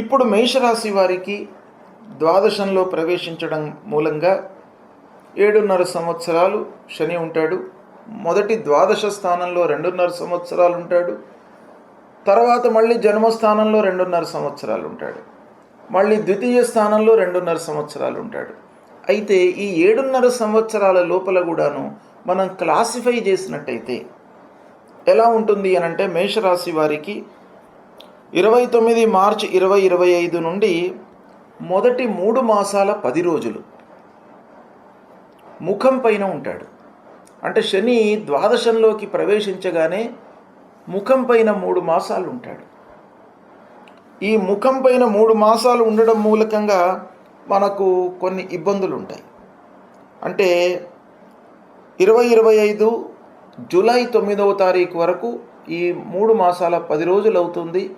ఇప్పుడు మేషరాశి వారికి ద్వాదశంలో ప్రవేశించడం మూలంగా ఏడున్నర సంవత్సరాలు శని ఉంటాడు. మొదటి ద్వాదశ స్థానంలో రెండున్నర సంవత్సరాలు ఉంటాడు. తర్వాత మళ్ళీ జన్మస్థానంలో రెండున్నర సంవత్సరాలు ఉంటాడు. మళ్ళీ ద్వితీయ స్థానంలో రెండున్నర సంవత్సరాలు ఉంటాడు. అయితే ఈ ఏడున్నర సంవత్సరాల లోపల కూడాను మనం క్లాసిఫై చేసినట్టయితే ఎలా ఉంటుంది అని అంటే మేషరాశి వారికి ఇరవై తొమ్మిది మార్చి ఇరవై ఇరవై ఐదు నుండి మొదటి మూడు మాసాల పది రోజులు. ముఖం పైన ఉంటాడు. అంటే శని ద్వాదశంలోకి ప్రవేశించగానే ముఖం పైన మూడు మాసాలు ఉంటాడు. ఈ ముఖం పైన మూడు మాసాలు ఉండడం మూలకంగా మనకు కొన్ని ఇబ్బందులు ఉంటాయి. అంటే ఇరవై ఇరవై ఐదు జూలై తొమ్మిదవ తారీఖు వరకు ఈ మూడు మాసాల పది రోజులు అవుతుంది.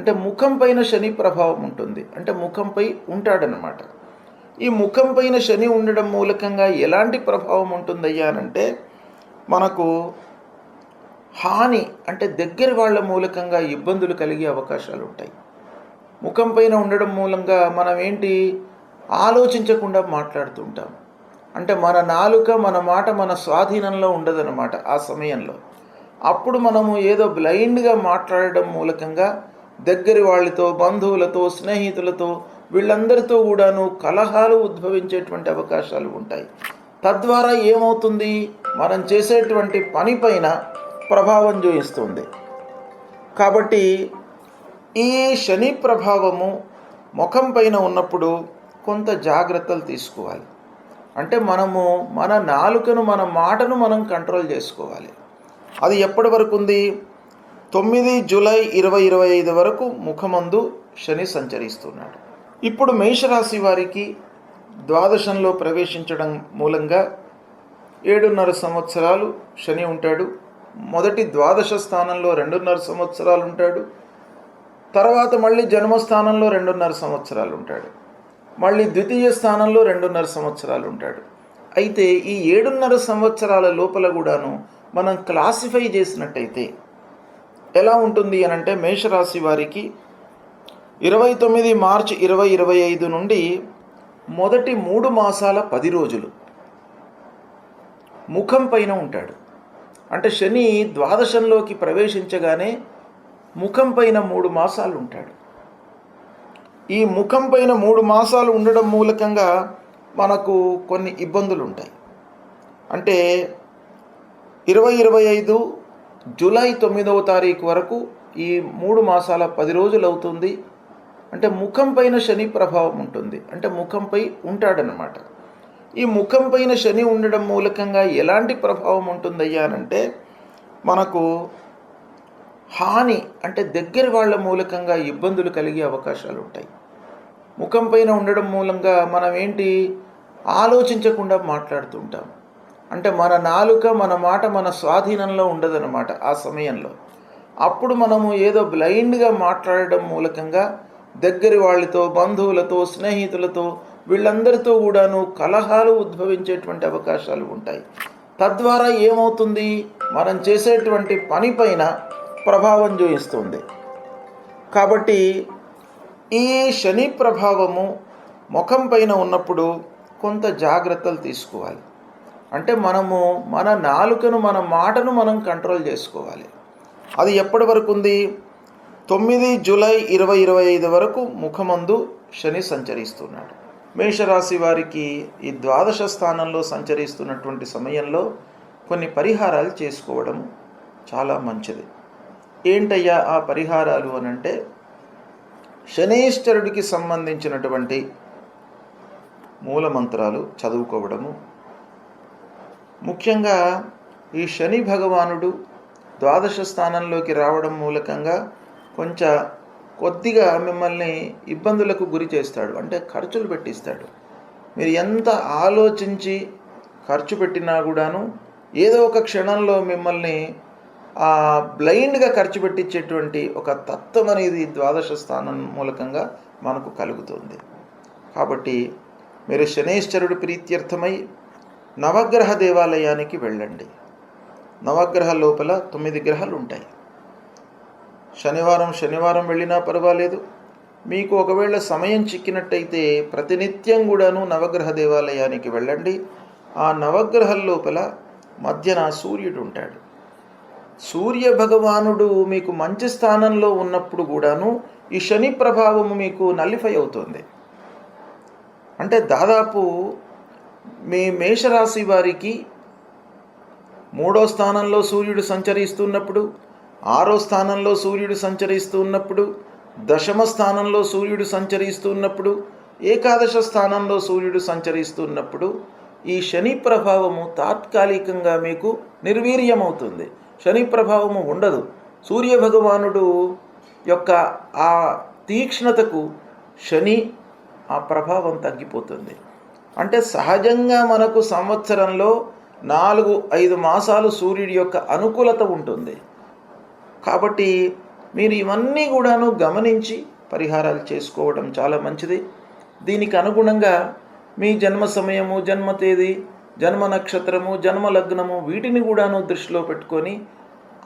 అంటే ముఖం పైన శని ప్రభావం ఉంటుంది. అంటే ముఖంపై ఉంటాడనమాట ఈ ముఖం పైన శని ఉండడం మూలకంగా ఎలాంటి ప్రభావం ఉంటుందయ్యానంటే మనకు హాని అంటే దగ్గర వాళ్ళ మూలకంగా ఇబ్బందులు కలిగే అవకాశాలు ఉంటాయి. ముఖం పైన ఉండడం మూలంగా మనం ఏంటి? ఆలోచించకుండా మాట్లాడుతుంటాం అంటే మన నాలుక మన మాట మన స్వాధీనంలో ఉండదన్నమాట ఆ సమయంలో. అప్పుడు మనము ఏదో బ్లైండ్గా మాట్లాడడం మూలకంగా దగ్గరి వాళ్ళతో బంధువులతో స్నేహితులతో వీళ్ళందరితో కూడాను కలహాలు ఉద్భవించేటువంటి అవకాశాలు ఉంటాయి. తద్వారా ఏమవుతుంది? మనం చేసేటువంటి పని పైన ప్రభావం చూపిస్తుంది. కాబట్టి ఈ శని ప్రభావము ముఖం పైన ఉన్నప్పుడు కొంత జాగ్రత్తలు తీసుకోవాలి. అంటే మనము మన నాలుకను మన మాటను మనం కంట్రోల్ చేసుకోవాలి. అది ఎప్పటి వరకు ఉంది? తొమ్మిది జూలై ఇరవై ఇరవై ఐదు వరకు ముఖమందు శని సంచరిస్తున్నాడు. ఇప్పుడు మేషరాశి వారికి ద్వాదశంలో ప్రవేశించడం మూలంగా ఏడున్నర సంవత్సరాలు శని ఉంటాడు. మొదటి ద్వాదశ స్థానంలో రెండున్నర సంవత్సరాలు ఉంటాడు. తర్వాత మళ్ళీ జన్మస్థానంలో రెండున్నర సంవత్సరాలు ఉంటాడు. మళ్ళీ ద్వితీయ స్థానంలో రెండున్నర సంవత్సరాలు ఉంటాడు. అయితే ఈ ఏడున్నర సంవత్సరాల లోపల కూడాను మనం క్లాసిఫై చేసినట్టయితే ఎలా ఉంటుంది అని అంటే మేషరాశి వారికి ఇరవై తొమ్మిది మార్చి ఇరవై ఇరవై ఐదు నుండి మొదటి మూడు మాసాల పది రోజులు ముఖం పైన ఉంటాడు. అంటే శని ద్వాదశంలోకి ప్రవేశించగానే ముఖం పైన మూడు మాసాలు ఉంటాడు. ఈ ముఖం పైన మూడు మాసాలు ఉండడం మూలకంగా మనకు కొన్ని ఇబ్బందులు ఉంటాయి. అంటే ఇరవై ఇరవై ఐదు జూలై తొమ్మిదవ తారీఖు వరకు ఈ మూడు మాసాల పది రోజులు అవుతుంది అంటే ముఖం పైన శని ప్రభావం ఉంటుంది. అంటే ముఖంపై ఉంటాడనమాట ఈ ముఖం పైన శని ఉండడం మూలకంగా ఎలాంటి ప్రభావం ఉంటుందయ్యా అంటే మనకు హాని అంటే దగ్గర వాళ్ళ మూలకంగా ఇబ్బందులు కలిగే అవకాశాలు ఉంటాయి. ముఖం పైన ఉండడం మూలంగా మనం ఏంటి ఆలోచించకుండా మాట్లాడుతుంటాం. అంటే మన నాలుక మన మాట మన స్వాధీనంలో ఉండదన్నమాట ఆ సమయంలో. అప్పుడు మనము ఏదో బ్లైండ్గా మాట్లాడడం మూలకంగా దగ్గరి వాళ్ళతో బంధువులతో స్నేహితులతో వీళ్ళందరితో కూడాను కలహాలు ఉద్భవించేటువంటి అవకాశాలు ఉంటాయి. తద్వారా ఏమవుతుంది? మనం చేసేటువంటి పని పైన ప్రభావం చూపిస్తుంది. కాబట్టి ఈ శని ప్రభావము ముఖం పైన ఉన్నప్పుడు కొంత జాగ్రత్తలు తీసుకోవాలి. అంటే మనము మన నాలుకను మన మాటను మనం కంట్రోల్ చేసుకోవాలి. అది ఎప్పటి వరకు ఉంది? తొమ్మిది జూలై ఇరవై ఇరవై ఐదు వరకు ముఖమందు శని సంచరిస్తున్నాడు. మేషరాశి వారికి ఈ ద్వాదశ స్థానంలో సంచరిస్తున్నటువంటి సమయంలో కొన్ని పరిహారాలు చేసుకోవడం చాలా మంచిది. ఏంటయ్యా ఆ పరిహారాలు అని అంటే సంబంధించినటువంటి మూలమంత్రాలు చదువుకోవడము ముఖ్యంగా ఈ శని భగవానుడు ద్వాదశ స్థానంలోకి రావడం మూలకంగా కొంచెం కొద్దిగా మిమ్మల్ని ఇబ్బందులకు గురి చేస్తాడు. అంటే ఖర్చులు పెట్టిస్తాడు. మీరు ఎంత ఆలోచించి ఖర్చు పెట్టినా కూడాను ఏదో ఒక క్షణంలో మిమ్మల్ని బ్లైండ్గా ఖర్చు పెట్టించేటువంటి ఒక తత్వం అనేది ద్వాదశ స్థానం మూలకంగా మనకు కలుగుతుంది. కాబట్టి మీరు శనేశ్వరుడు ప్రీత్యర్థమై నవగ్రహ దేవాలయానికి వెళ్ళండి. నవగ్రహ లోపల తొమ్మిది గ్రహాలు ఉంటాయి. శనివారం శనివారం వెళ్ళినా పర్వాలేదు. మీకు ఒకవేళ సమయం చిక్కినట్టయితే ప్రతినిత్యం కూడాను నవగ్రహ దేవాలయానికి వెళ్ళండి. ఆ నవగ్రహం లోపల మధ్యన సూర్యుడు ఉంటాడు. సూర్య భగవానుడు మీకు మంచి స్థానంలో ఉన్నప్పుడు కూడాను ఈ శని ప్రభావము మీకు నలిఫై అవుతుంది. అంటే దాదాపు మీ మేషరాశి వారికి మూడో స్థానంలో సూర్యుడు సంచరిస్తున్నప్పుడు ఆరో స్థానంలో సూర్యుడు సంచరిస్తున్నప్పుడు దశమ స్థానంలో సూర్యుడు సంచరిస్తూ ఉన్నప్పుడు ఏకాదశ స్థానంలో సూర్యుడు సంచరిస్తున్నప్పుడు ఈ శని ప్రభావము తాత్కాలికంగా మీకు నిర్వీర్యమవుతుంది. శని ప్రభావము ఉండదు. సూర్య భగవానుడు యొక్క ఆ తీక్ష్ణతకు శని ఆ ప్రభావం తగ్గిపోతుంది. అంటే సహజంగా మనకు సంవత్సరంలో నాలుగు ఐదు మాసాలు సూర్యుడి యొక్క అనుకూలత ఉంటుంది. కాబట్టి మీరు ఇవన్నీ కూడాను గమనించి పరిహారాలు చేసుకోవడం చాలా మంచిది. దీనికి అనుగుణంగా మీ జన్మ సమయము జన్మ తేదీ జన్మ నక్షత్రము జన్మ లగ్నము వీటిని కూడాను దృష్టిలో పెట్టుకొని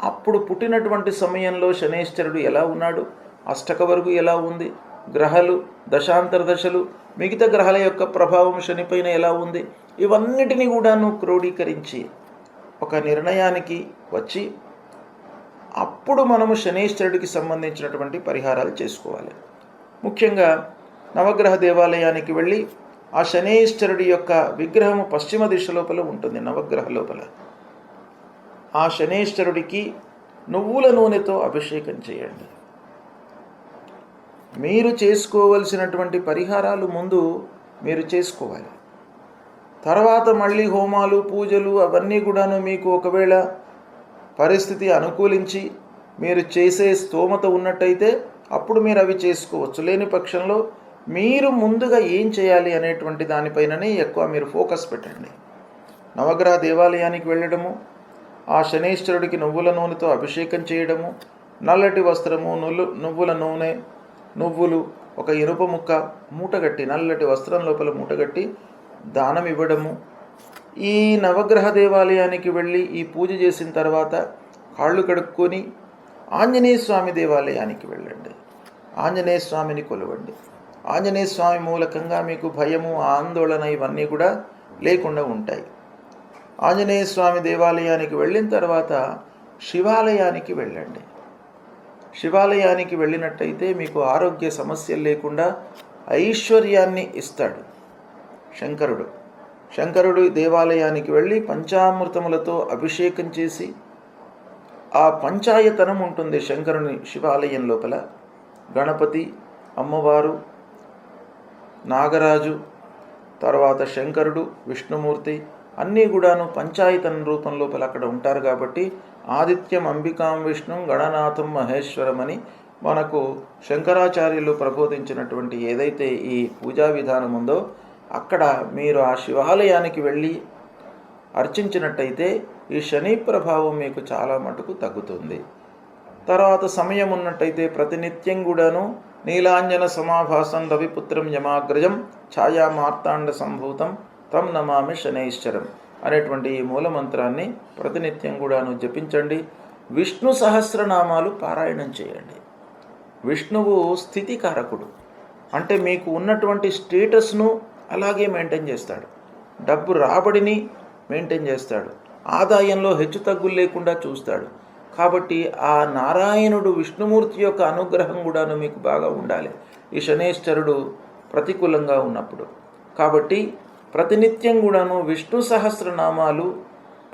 అప్పుడు పుట్టినటువంటి సమయంలో శనేశ్వరుడు ఎలా ఉన్నాడు అష్టక వరకు ఎలా ఉంది గ్రహాలు దశాంతర దశలు మిగతా గ్రహాల యొక్క ప్రభావం శనిపైన ఎలా ఉంది? ఇవన్నిటిని కూడాను క్రోడీకరించి ఒక నిర్ణయానికి వచ్చి అప్పుడు మనము శనేశ్వరుడికి సంబంధించినటువంటి పరిహారాలు చేసుకోవాలి. ముఖ్యంగా నవగ్రహ దేవాలయానికి వెళ్ళి ఆ శనేశ్వరుడి యొక్క విగ్రహము పశ్చిమ దిశ లోపల ఉంటుంది నవగ్రహ లోపల. ఆ శనేశ్వరుడికి నువ్వుల నూనెతో అభిషేకం చేయండి. మీరు చేసుకోవలసినటువంటి పరిహారాలు ముందు మీరు చేసుకోవాలి. తర్వాత మళ్ళీ హోమాలు పూజలు అవన్నీ కూడాను మీకు ఒకవేళ పరిస్థితి అనుకూలించి మీరు చేసే స్తోమత ఉన్నట్టయితే అప్పుడు మీరు అవి చేసుకోవచ్చు. లేని పక్షంలో మీరు ముందుగా ఏం చేయాలి అనేటువంటి దానిపైననే ఎక్కువ మీరు ఫోకస్ పెట్టండి. నవగ్రహ దేవాలయానికి వెళ్ళడము ఆ శనీశ్వరుడికి నువ్వుల నూనెతో అభిషేకం చేయడము నల్లటి వస్త్రము నువ్వుల నూనె నువ్వులు ఒక ఇనుప ముక్క మూటగట్టి నల్లటి వస్త్రం లోపల మూటగట్టి దానం ఇవ్వడము. ఈ నవగ్రహ దేవాలయానికి వెళ్ళి ఈ పూజ చేసిన తర్వాత కాళ్ళు కడుక్కొని ఆంజనేయ స్వామి దేవాలయానికి వెళ్ళండి. ఆంజనేయ స్వామిని కొలవండి. ఆంజనేయ స్వామి మూలకంగా మీకు భయము ఆందోళన ఇవన్నీ కూడా లేకుండా ఉంటాయి. ఆంజనేయ స్వామి దేవాలయానికి వెళ్ళిన తర్వాత శివాలయానికి వెళ్ళండి. శివాలయానికి వెళ్ళినట్టయితే మీకు ఆరోగ్య సమస్యలు లేకుండా ఐశ్వర్యాన్ని ఇస్తాడు శంకరుడు. శంకరుడు దేవాలయానికి వెళ్ళి పంచామృతములతో అభిషేకం చేసి ఆ పంచాయతనం ఉంటుంది శంకరుని శివాలయం లోపల. గణపతి అమ్మవారు నాగరాజు తర్వాత శంకరుడు విష్ణుమూర్తి అన్నీ కూడాను పంచాయతన రూపం లోపల అక్కడ ఉంటారు కాబట్టి ఆదిత్యం అంబికాం విష్ణు గణనాథం మహేశ్వరం అని మనకు శంకరాచార్యులు ప్రబోధించినటువంటి ఏదైతే ఈ పూజా విధానం ఉందో అక్కడ మీరు ఆ శివాలయానికి వెళ్ళి అర్చించినట్టయితే ఈ శని ప్రభావం మీకు చాలా మటుకు తగ్గుతుంది. తర్వాత సమయం ఉన్నట్టయితే ప్రతినిత్యం కూడాను నీలాంజన సమాభాసం రవిపుత్రం యమాగ్రజం ఛాయా మార్తాండ సంభూతం తం నమామి శనైశ్వరం అనేటువంటి ఈ మూలమంత్రాన్ని ప్రతినిత్యం కూడాను జపించండి. విష్ణు సహస్రనామాలు పారాయణం చేయండి. విష్ణువు స్థితికారకుడు. అంటే మీకు ఉన్నటువంటి స్టేటస్ను అలాగే మెయింటైన్ చేస్తాడు. డబ్బు రాబడిని మెయింటైన్ చేస్తాడు. ఆదాయంలో హెచ్చు తగ్గులు లేకుండా చూస్తాడు. కాబట్టి ఆ నారాయణుడు విష్ణుమూర్తి యొక్క అనుగ్రహం కూడాను మీకు బాగా ఉండాలి. ఈ శనేశ్వరుడు ప్రతికూలంగా ఉన్నప్పుడు. కాబట్టి ప్రతినిత్యం కూడాను విష్ణు సహస్రనామాలు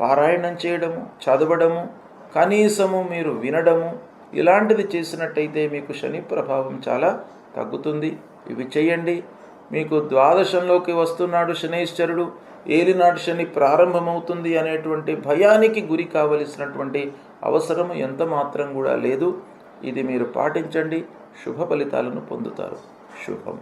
పారాయణం చేయడము చదవడము కనీసము మీరు వినడము ఇలాంటిది చేసినట్టయితే మీకు శని ప్రభావం చాలా తగ్గుతుంది. ఇవి చేయండి. మీకు ద్వాదశంలోకి వస్తున్నాడు శనేశ్వరుడు ఏలినాడు శని ప్రారంభమవుతుంది అనేటువంటి భయానికి గురి కావలసినటువంటి అవసరం ఎంత మాత్రం కూడా లేదు. ఇది మీరు పాటించండి. శుభ ఫలితాలను పొందుతారు. శుభం.